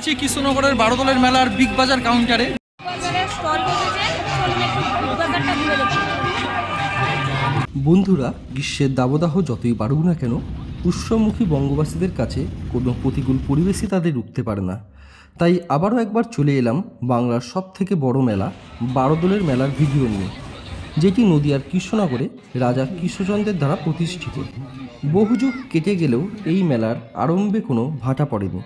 আছি কৃষ্ণনগরের বারোদলের মেলার বিগ বাজার কাউন্টারে। বন্ধুরা, গ্রীষ্মের দাবদাহ যতই বাড়ুক না কেন উৎসমুখী বঙ্গবাসীদের কাছে কোনো প্রতিকূল পরিবেশই তাদের রুখতে পারে না। তাই আবারও একবার চলে এলাম বাংলার সব থেকে বড় মেলা বারোদলের মেলার ভিডিও নিয়ে, যেটি নদিয়ার কৃষ্ণনগরে রাজা কৃষ্ণচন্দ্রের দ্বারা প্রতিষ্ঠিত। বহু যুগ কেটে গেলেও এই মেলার আরম্ভে কোনো ভাটা পড়েনি।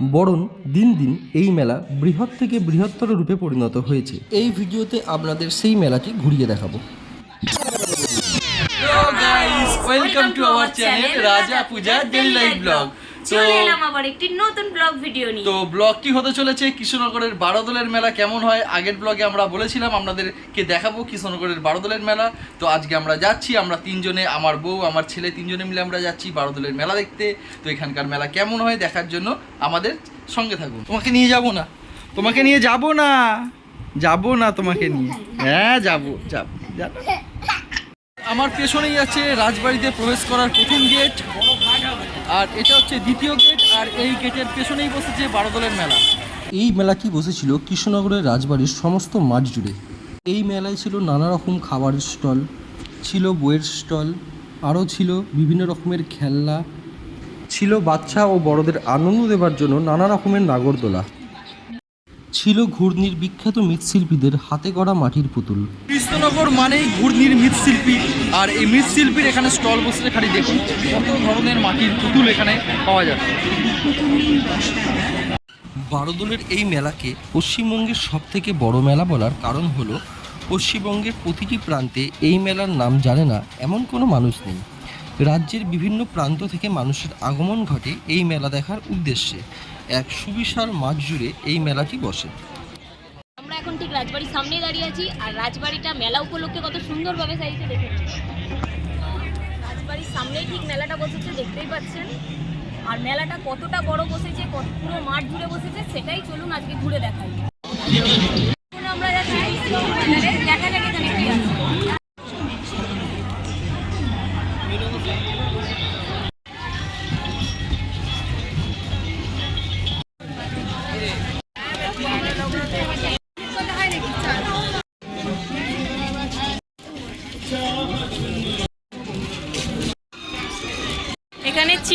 বরং দিন দিন এই মেলা বৃহৎ থেকে বৃহত্তর রূপে পরিণত হয়েছে। এই ভিডিওতে আপনাদের সেই মেলাটি ঘুরিয়ে দেখাবো। ওয়েলকাম টু আওয়ার চ্যানেল রাজা পূজা ডেলি লাইফ ব্লগ চলে এলাম আবার একটি নতুন ব্লগ ভিডিও নিয়ে। তো ব্লগটি হতে চলেছে কৃষ্ণনগরের বারোদলের মেলা। কেমন হয়? আগের ব্লগে আমরা বলেছিলাম আপনাদেরকে দেখাবো কৃষ্ণনগরের বারোদলের মেলা। তো আজকে আমরা যাচ্ছি আমরা তিনজনে আমার বউ আমার ছেলে তিনজনে মিলে আমরা যাচ্ছি বারোদলের মেলা দেখতে। তো এখানকার মেলা কেমন হয় দেখার জন্য আমাদের সঙ্গে থাকুন। তোমাকে নিয়ে যাব না। তোমাকে নিয়ে যাব না। যাব না তোমাকে নিয়ে। হ্যাঁ যাব যাব যাব। আমার পেছনেই আছে রাজবাড়িতে প্রবেশ করার প্রথম গেট। আর এটা হচ্ছে দ্বিতীয় গেট আর এই গেটের পেছনেই বসেছে বারোদলের মেলা। এই মেলাটি বসেছিল? কৃষ্ণনগরের রাজবাড়ির সমস্ত মাঠ জুড়ে। এই মেলায় ছিল নানা রকম খাবারের স্টল, ছিল বইয়ের স্টল, আরও ছিল বিভিন্ন রকমের খেলনা, ছিল বাচ্চা ও বড়দের আনন্দ দেওয়ার জন্য নানা রকমের নাগরদোলা। ছিল ঘূর্ণির বিখ্যাত মৃৎশিল্পীদের হাতে গড়া মাটির পুতুল। কৃষ্ণনগর মানেই ঘূর্ণির মৃৎশিল্পী। আর এই মৃৎশিল্পীর এখানে স্টল বসলে খালি দেখুন কত ধরনের মাটির পুতুল এখানে পাওয়া যাচ্ছে। বারোদলের এই মেলাকে পশ্চিমবঙ্গের সবথেকে বড় মেলা বলার কারণ হলো, পশ্চিমবঙ্গের প্রতিটি প্রান্তে এই মেলার নাম জানে না এমন কোনো মানুষ নেই। রাজ্যের বিভিন্ন প্রান্ত থেকে মানুষের আগমন ঘটে এই মেলা দেখার উদ্দেশ্যে। এক সুবিশাল মাঠ জুড়ে এই মেলাটি বসে। এখন ঠিক রাজবাড়ির সামনে দাঁড়িয়ে আছি। আর রাজবাড়িটা মেলা উপলক্ষে কত সুন্দর ভাবে সাইজে দেখে রাজবাড়ির সামনেই ঠিক মেলাটা বসেছে, দেখতেই পাচ্ছেন। আর মেলাটা কতটা বড় বসেছে, কত পুরো মাঠ ঘুরে বসেছে, সেটাই চলুন আজকে ঘুরে দেখাই। আমরা যাচ্ছি দেখা যাক এখানে কি আছে।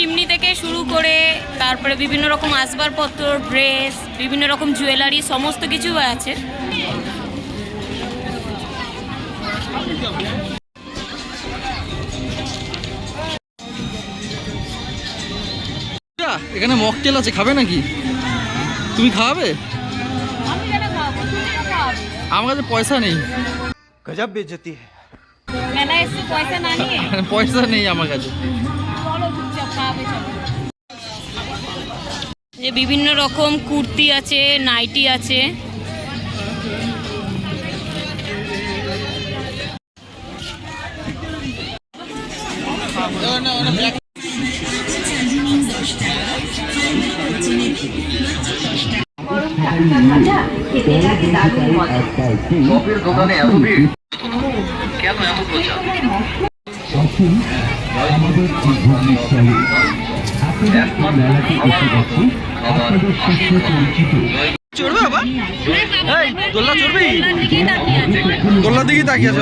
চিমনি থেকে শুরু করে তারপরে বিভিন্ন রকম আসবাবপত্র ড্রেস বিভিন্ন রকম জুয়েলারি সমস্ত কিছু আছে। এখানে মকটেল আছে খাবে নাকি? তুমি খাওয়াবে? আমার কাছে পয়সা নেই। গজব বেজতি পয়সা নেই আমার কাছে। যে বিভিন্ন রকম কুর্তি আছে নাইটি আছে। কফির দোকানে এত ভিড় কেন এত প্রচার চড়বে বাবা? এই দোল্লা চড়বি? দিকেই তাকিয়ে আছে দোল্লার দিকে তাকিয়ে আছে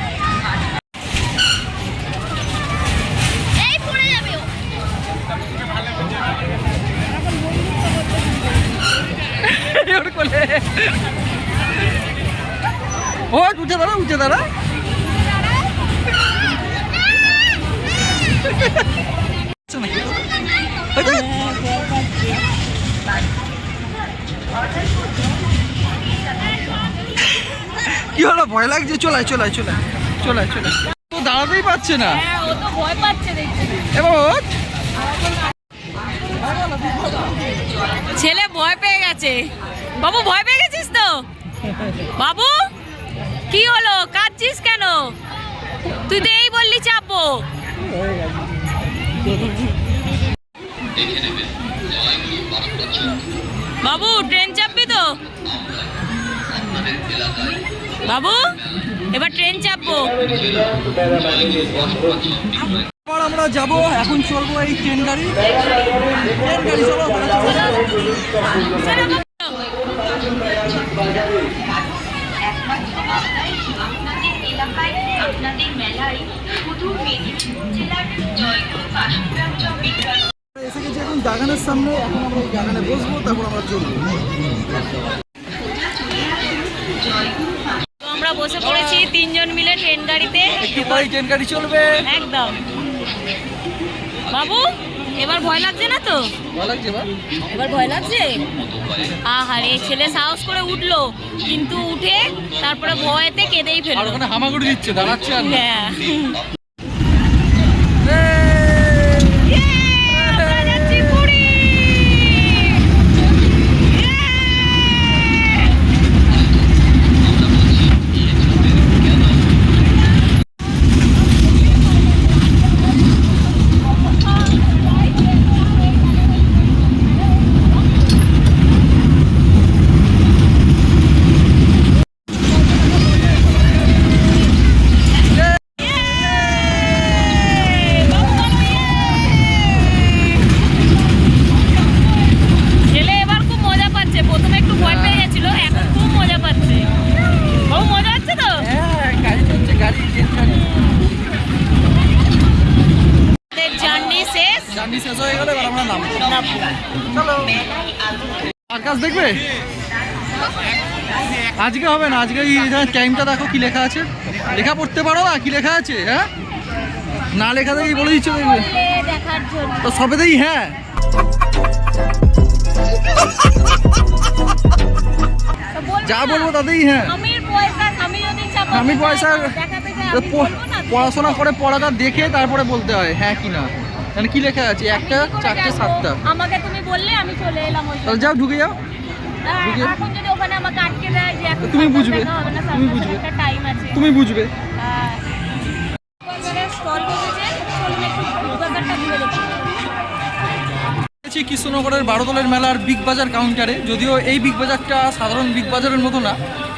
কি হলো? ভয় লাগছে? চলায় চলায় চলায় চলায় চলায় তো দাঁড়াতেই পারছে না। হ্যাঁ এবার ছেলে ভয় পেয়ে গেছে। বাবু ভয় পেয়ে গেছিস তো? বাবু কি হলো? কাঁদছিস কেন? তুই তো এই বললি চাপবো। বাবু ট্রেন চাপবি তো? বাবু এবার ট্রেন চাপবো। এবার আমরা যাব এখন চলবো এই ট্রেন গাড়ি। ট্রেন গাড়ি চলো আপনাদের মেলায় শুধু মেদিনীপুর জেলার জয়পুর বাসুরাজ্য বিজ্ঞান এসে গেছি এখন বাগানের সামনে এখন আমরা বাগানে বসবো তারপর আমরা চলবো তো আমরা বসে পড়েছি তিনজন মিলে ট্রেন গাড়িতে। একটু ট্রেন গাড়ি চলবে। একদম। বাবু এবার ভয় লাগছে না তো? এবার ভয় লাগছে? আহারে ছেলে সাহস করে উঠল কিন্তু উঠে তারপরে ভয়েতে কেঁদেই ফেলো ফেলল হামাগুড়ি দিচ্ছে দাঁড়াচ্ছে হ্যাঁ এই! আমরা যাচ্ছি পুরী। ছেলে এবার খুব মজা পাচ্ছে প্রথমে একটু ভয় পেয়ে গেছিল এখন খুব মজা পাচ্ছে বাবু মজা হচ্ছে তো হ্যাঁ গাড়ি চলছে গাড়ি ট্রেন গাড়ি জার্নি শেষ হয়ে গেলে এবার আমরা নামবো। চলো। আকাশ দেখবে? আজকে হবে না আজকে এই টাইমটা দেখো কি লেখা আছে। লেখা পড়তে পারো না? কি লেখা আছে? হ্যাঁ? না লেখা দেখেই বলে দিচ্ছ দেখবে তো সবেতেই হ্যাঁ। যা বলব তাতেই হ্যাঁ। আমি পয়সা পড়াশোনা করে পড়াটা দেখে তারপরে বলতে হয় হ্যাঁ কি না। মানে কি লেখা আছে? একটা চারটে সাতটা। আমাকে তুমি বললে আমি চলে এলাম ওই তাহলে যাও ঢুকে যাও। হ্যাঁ, এখন যদি ওখানে আমাকে আটকে দেয় যে এখন তুমি বুঝবে, তুমি বুঝবে। একটা টাইম আছে। তুমি বুঝবে। হ্যাঁ। স্টল বসেছে চলুন একটু বাজারটা ঘুরে দেখি। আছি কৃষ্ণনগরের বারোদলের মেলার বিগ বাজার কাউন্টারে যদিও এই বিগ বাজারটা সাধারণ বিগ বাজারের মতো না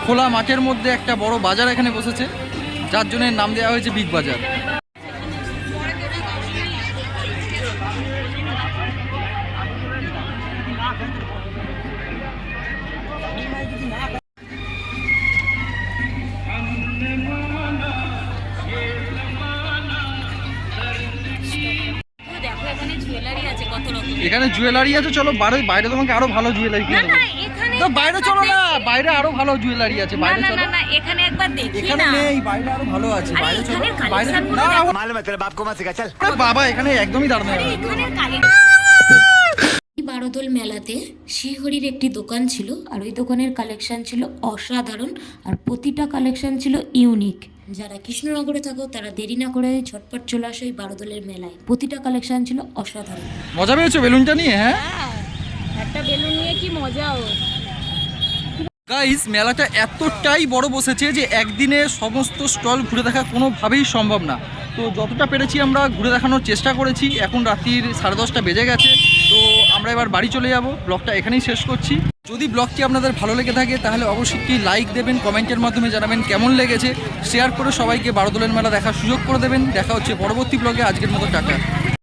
খোলা মাঠের মধ্যে একটা বড় বাজার এখানে বসেছে যার জন্য নাম দেওয়া হয়েছে বিগ বাজার এখানে জুয়েলারি আছে কত রকম এখানে জুয়েলারি আছে চলো বাইরে বাইরে তোমাকে আরো ভালো জুয়েলারি না কিনে না দেবো এখানে তো বাইরে চলো না একবার দেখি। বাইরে আরো ভালো জুয়েলারি আছে না বাইরে না চলো না না এখানে একবার দেখি এখানে না নেই বাইরে আরো ভালো আছে আরে বাইরে চলো এখানের বাইরে collection গুলো না, দেখো। मालूम है तेरे बाप को मत सिखा चल আরে বাবা এখানে একদমই দাঁড়ানো আরে যাবে বারোদোল মেলাতে শ্রীহরির একটি দোকান ছিল আর ওই দোকানের কালেকশন ছিল অসাধারণ আর প্রতিটা কালেকশন ছিল ইউনিক যারা কৃষ্ণনগরে থাকো তারা দেরি না করে ঝটপট চলে আসো এই বারোদোলের মেলায়। প্রতিটা কালেকশন ছিল অসাধারণ। মজা পেয়েছ বেলুনটা নিয়ে হ্যাঁ? হ্যাঁ একটা বেলুন নিয়ে কি মজা ওর গাইস মেলাটা এতটাই বড় বসেছে যে একদিনে সমস্ত স্টল ঘুরে দেখা কোনোভাবেই সম্ভব না। তো যতটা পেরেছি আমরা ঘুরে দেখানোর চেষ্টা করেছি। এখন রাত্রির সাড়ে দশটা বেজে গেছে। আমরা এবার বাড়ি চলে যাব। ব্লগটা এখানেই শেষ করছি। যদি ব্লগটি আপনাদের ভালো লেগে থাকে, তাহলে অবশ্যই লাইক দেবেন, কমেন্টের মাধ্যমে জানাবেন কেমন লেগেছে। শেয়ার করে সবাইকে বারোদলের মেলা দেখার সুযোগ করে দেবেন। দেখা হচ্ছে পরবর্তী ব্লগে। আজকের মতো টাকা